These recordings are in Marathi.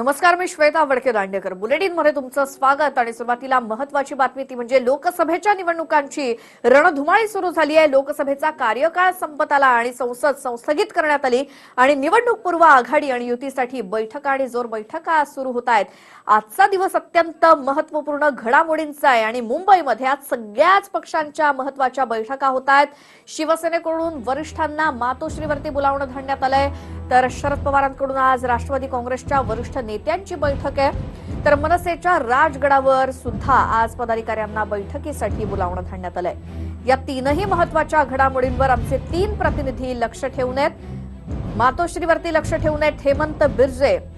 नमस्कार मी श्वेता वडके दांडेकर. बुलेटिनमध्ये तुमचं स्वागत आणि सुरुवातीला महत्वाची बातमी ती म्हणजे लोकसभेच्या निवडणुकांची रणधुमाळी सुरू झाली आहे. लोकसभेचा कार्यकाळ संपत आला आणि संसद संस्थगित करण्यात आली आणि निवडणूक पूर्व आघाडी आणि युतीसाठी बैठका आणि जोर बैठका सुरू होत आहेत. आजचा दिवस अत्यंत महत्त्वपूर्ण घडामोडींचा आहे आणि मुंबईमध्ये आज सगळ्याच पक्षांच्या महत्त्वाच्या बैठका होत आहेत. शिवसेनेकडून वरिष्ठांना मातोश्रीवरती बोलावणं धरण्यात आलंय. तर शरद पवारांकडून आज राष्ट्रवादी काँग्रेसच्या वरिष्ठ नेत्यांची बैठक आहे. तर मनसेच्या राजगडावर सुद्धा आज पदाधिकाऱ्यांना बैठकीसाठी बोलावणं धरण्यात आलंय. या तीनही महत्त्वाच्या घडामोडींवर आमचे तीन प्रतिनिधी लक्ष ठेवून आहेत. मातोश्रीवरती लक्ष ठेवून आहेत हेमंत बिर्जे.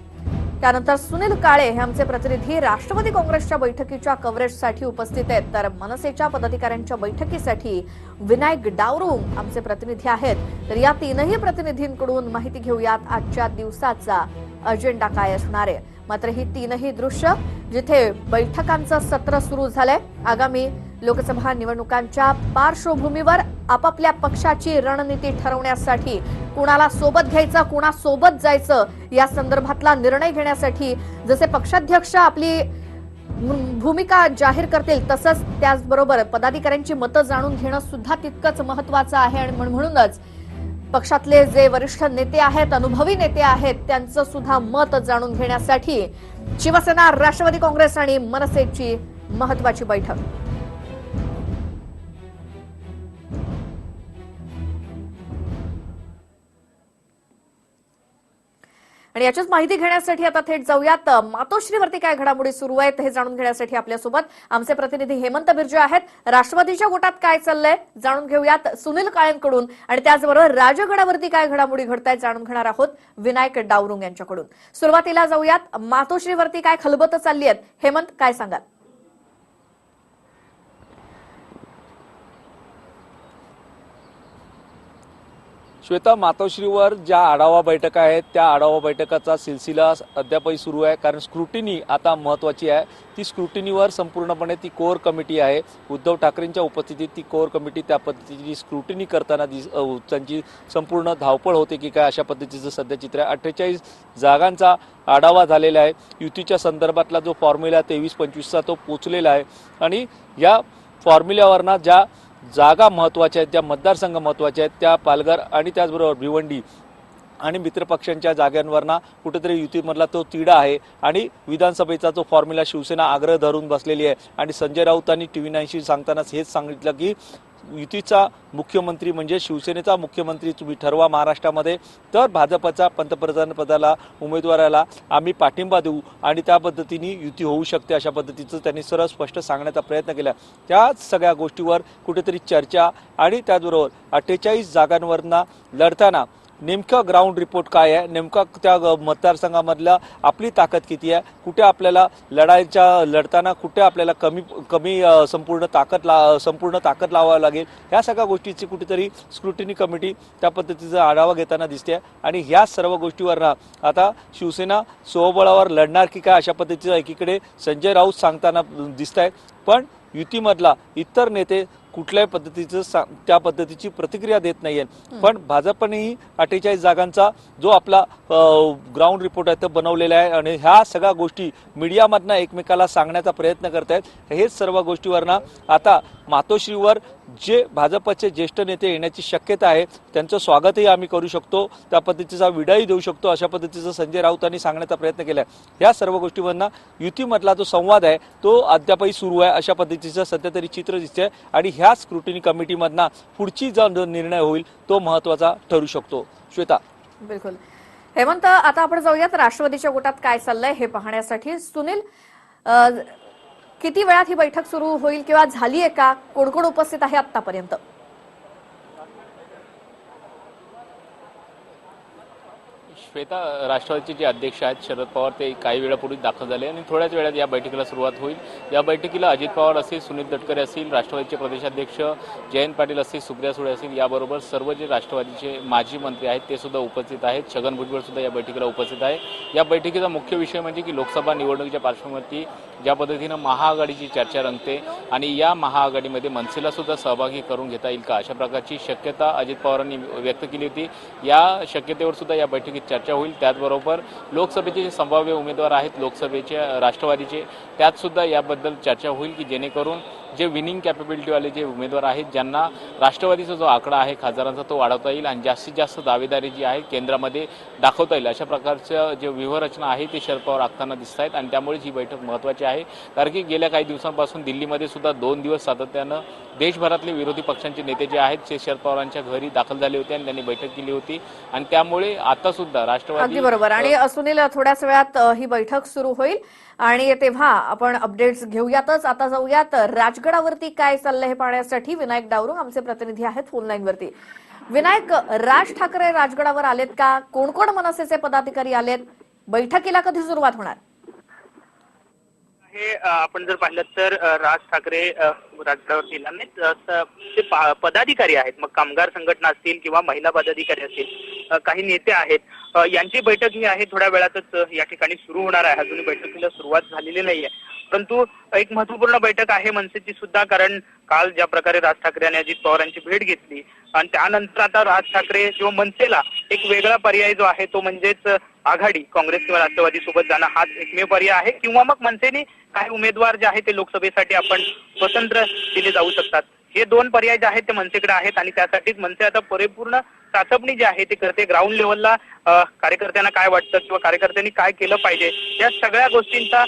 त्यानंतर सुनील काळे हे आमचे प्रतिनिधी. राष्ट्रवादी काँग्रेसच्या बैठकीच्या कव्हरेजसाठी उपस्थित आहेत. तर मनसेच्या पदाधिकाऱ्यांच्या बैठकीसाठी विनायक डावरुंग आमचे प्रतिनिधी आहेत. तर या तीनही प्रतिनिधींकडून माहिती घेऊयात. आजच्या दिवसाचा अजेंडा काय असणार आहे? मात्र ही तीनही दृश्य जिथे बैठकांचं सत्र सुरू झालंय. आगामी लोकसभा निवडणुकांच्या पार्श्वभूमीवर आपापल्या पक्षाची रणनीती ठरवण्यासाठी कुणाला सोबत घ्यायचं कुणासोबत जायचं या संदर्भातला निर्णय घेण्यासाठी जसे पक्षाध्यक्ष आपली भूमिका जाहीर करतील तसंच त्याचबरोबर पदाधिकाऱ्यांची मतं जाणून घेणं सुद्धा तितकंच महत्वाचं आहे. आणि म्हणूनच पक्षातले जे वरिष्ठ नेते आहेत अनुभवी नेते आहेत त्यांचं सुद्धा मत जाणून घेण्यासाठी शिवसेना राष्ट्रवादी काँग्रेस आणि मनसेची महत्वाची बैठक. आणि याचीच माहिती घेण्यासाठी आता थेट जाऊयात. मातोश्रीवरती काय घडामोडी सुरू आहेत हे जाणून घेण्यासाठी आपल्यासोबत आमचे प्रतिनिधी हेमंत बिर्जे आहेत. राष्ट्रवादीच्या गोटात काय चाललंय जाणून घेऊयात सुनील काळेंकडून. आणि त्याचबरोबर राजगडावरती काय घडामोडी घडत आहेत जाणून घेणार आहोत विनायक डावरुंग यांच्याकडून. सुरुवातीला जाऊयात. मातोश्रीवरती काय खलबत चालली आहेत? हेमंत काय सांगाल? श्वेता मातोश्रीवर ज्या आढावा बैठका आहेत त्या आढावा बैठकाचा सिलसिला अद्यापही सुरू आहे कारण स्क्रुटिनी आता महत्वाची आहे. ती स्क्रुटिनीवर संपूर्णपणे ती कोर कमिटी आहे. उद्धव ठाकरेंच्या उपस्थितीत ती कोर कमिटी त्या पद्धतीची स्क्रुटिनी करताना दिस त्यांची संपूर्ण धावपळ होते की काय अशा पद्धतीचं सध्या चित्र आहे. अठ्ठेचाळीस जागांचा आढावा झालेला आहे. युतीच्या संदर्भातला जो फॉर्म्युला तेवीस पंचवीसचा तो पोचलेला आहे. आणि या फॉर्म्युल्यावरनं ज्या जागा महत्त्वाच्या आहेत ज्या मतदारसंघ महत्त्वाच्या आहेत त्या पालघर आणि त्याचबरोबर भिवंडी आणि मित्रपक्षांच्या जागांवरना कुठेतरी युतीमधला तो तिढा आहे आणि विधानसभेचा जो फॉर्म्युला शिवसेना आग्रह धरून बसलेली आहे. आणि संजय राऊतांनी टी व्ही नाईनशी सांगतानाच हेच सांगितलं की युतीचा मुख्यमंत्री म्हणजे शिवसेनेचा मुख्यमंत्री तुम्ही ठरवा महाराष्ट्रामध्ये. तर भाजपचा पंतप्रधानपदाला उमेदवाराला आम्ही पाठिंबा देऊ आणि त्या पद्धतीने युती होऊ शकते अशा पद्धतीचं त्यांनी सरळ स्पष्ट सांगण्याचा प्रयत्न केला. त्या सगळ्या गोष्टीवर कुठेतरी चर्चा आणि त्याचबरोबर अठ्ठेचाळीस जागांवरना लढताना नेमकं ग्राउंड रिपोर्ट काय आहे? नेमका त्या ग- मतदारसंघामधला आपली ताकद किती आहे? कुठे आपल्याला लढाईच्या लढताना कुठे आपल्याला कमी कमी संपूर्ण ताकद ला संपूर्ण ताकद लावावी लागेल? ह्या सगळ्या गोष्टीची कुठेतरी स्क्रुटिनी कमिटी त्या पद्धतीचा आढावा घेताना दिसते. आणि ह्या सर्व गोष्टीवर आता शिवसेना स्वबळावर लढणार की काय अशा पद्धतीचं एकीकडे संजय राऊत सांगताना दिसत आहे पण युतीमधला इतर नेते कुठल्याही पद्धतीचं सा- त्या पद्धतीची प्रतिक्रिया देत नाहीये. पण भाजपनेही अठ्ठेचाळीस जागांचा जो आपला ग्राउंड रिपोर्ट आहे तो बनवलेला आहे आणि ह्या सगळ्या गोष्टी मीडियामधनं एकमेकाला सांगण्याचा प्रयत्न करत आहेत हेच सर्व गोष्टीवरनं आता मातोश्रीवर जे भाजपचे ज्येष्ठ नेते येण्याची शक्यता आहे त्यांचं स्वागतही आम्ही करू शकतो त्या पद्धतीचा विडाही देऊ शकतो अशा पद्धतीचं संजय राऊतांनी सांगण्याचा प्रयत्न केला आहे या सर्व गोष्टींमधनं युतीमधला जो संवाद आहे तो अद्यापही सुरू आहे अशा पद्धतीचं सध्या तरी चित्र दिसतंय आणि ह्या स्क्रुटिनी कमिटीमधना पुढची जो निर्णय होईल तो महत्त्वाचा ठरू शकतो. श्वेता. बिलकुल. हेमंत आता आपण जाऊयात राष्ट्रवादीच्या गोटात काय चाललंय हे पाहण्यासाठी. सुनील किती वेळात ही बैठक सुरू होईल किंवा झाली आहे का? कोण कोण उपस्थित आहे आतापर्यंत? श्वेता राष्ट्रवादीचे जे अध्यक्ष आहेत शरद पवार ते काही वेळापूर्वी दाखल झाले आणि थोड्याच वेळात या बैठकीला सुरुवात होईल. या बैठकीला अजित पवार असेल सुनील तटकरे असतील राष्ट्रवादीचे प्रदेशाध्यक्ष जयंत पाटील असतील सुप्रिया सुळे असतील याबरोबर सर्व जे राष्ट्रवादीचे माजी मंत्री आहेत ते सुद्धा उपस्थित आहेत. छगन भुजबळ सुद्धा या बैठकीला उपस्थित आहे. या बैठकीचा मुख्य विषय म्हणजे की लोकसभा निवडणुकीच्या पार्श्वभूमीवरती ज्या पद्धतीनं महाआघाडीची चर्चा रंगते आणि या महाआघाडीमध्ये मनसेला सुद्धा सहभागी करून घेता येईल का? अशा प्रकारची शक्यता अजित पवारांनी व्यक्त केली होती. या शक्यतेवर सुद्धा या बैठकीत चर्चा होईल. त्याचबरोबर लोकसभेचे जे संभाव्य उमेदवार आहेत लोकसभेच्या राष्ट्रवादीचे त्यात सुद्धा याबद्दल चर्चा होईल की जेणेकरून जे विनिंग कॅपेबिलिटीवाले जे उमेदवार आहेत ज्यांना राष्ट्रवादीचा जो आकडा आहे खासदारांचा तो वाढवता येईल आणि जास्तीत जास्त दावेदारी जी आहे केंद्रामध्ये दाखवता येईल. अशा प्रकारचं जे व्यूहरचना आहे ते शरद पवार आखताना दिसत आहेत आणि त्यामुळेच ही बैठक महत्त्वाची आहे. कारण की गेल्या काही दिवसांपासून दिल्लीमध्ये सुद्धा दोन दिवस सातत्यानं देशभरातले विरोधी पक्षांचे नेते जे आहेत ते शरद पवारांच्या घरी दाखल झाले होते आणि त्यांनी बैठक केली होती. आणि त्यामुळे आता सुद्धा राष्ट्रवादी बरोबर. आणि सुनील थोड्याच वेळात ही बैठक सुरू होईल. आणि तेव्हा आपण अपडेट्स घेऊयातच. आता जाऊयात राजगडावरती काय चाललंय हे पाहण्यासाठी विनायक डावरू आमचे प्रतिनिधी आहेत फोनलाईन वरती. विनायक राज ठाकरे राजगडावर आलेत का? कोण कोण मनसेचे पदाधिकारी आलेत? बैठकीला कधी सुरुवात होणार? हे आपण जर पाहिलं तर राज ठाकरे राजगडावर राजकारणावर येणार नाहीत. ते पदाधिकारी आहेत. मग कामगार संघटना असतील किंवा महिला पदाधिकारी असतील काही नेते आहेत. यांची बैठक ही आहे थोड्या वेळातच या ठिकाणी सुरू होणार आहे. अजूनही बैठकीला सुरुवात झालेली नाहीये. परंतु एक महत्त्वपूर्ण बैठक आहे मनसेची सुद्धा कारण काल ज्या प्रकारे राज ठाकरे आणि अजित पवार यांची भेट घेतली आणि त्यानंतर आता राज ठाकरे किंवा मनसेला एक वेगळा पर्याय जो आहे तो म्हणजेच आघाडी काँग्रेस किंवा राष्ट्रवादी सोबत जाणं हाच एकमेव पर्याय आहे किंवा मग मनसेने काही उमेदवार जे आहे ते लोकसभेसाठी आपण स्वतंत्र दिले जाऊ शकतात. हे दोन पर्याय जे आहेत ते मनसेकडे आहेत आणि त्यासाठीच मनसे आता परिपूर्ण चाचपणी जी आहे ती करते. ग्राउंड लेवलला कार्यकर्त्यांना काय वाटतं किंवा कार्यकर्त्यांनी काय केलं पाहिजे या सगळ्या गोष्टींचा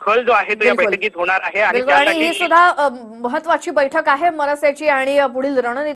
खल जो आहे तो या. बैठकीत होणार आहे आणि ही त्यासाठी सुद्धा महत्वाची बैठक आहे मनसेची आणि पुढील रणनीती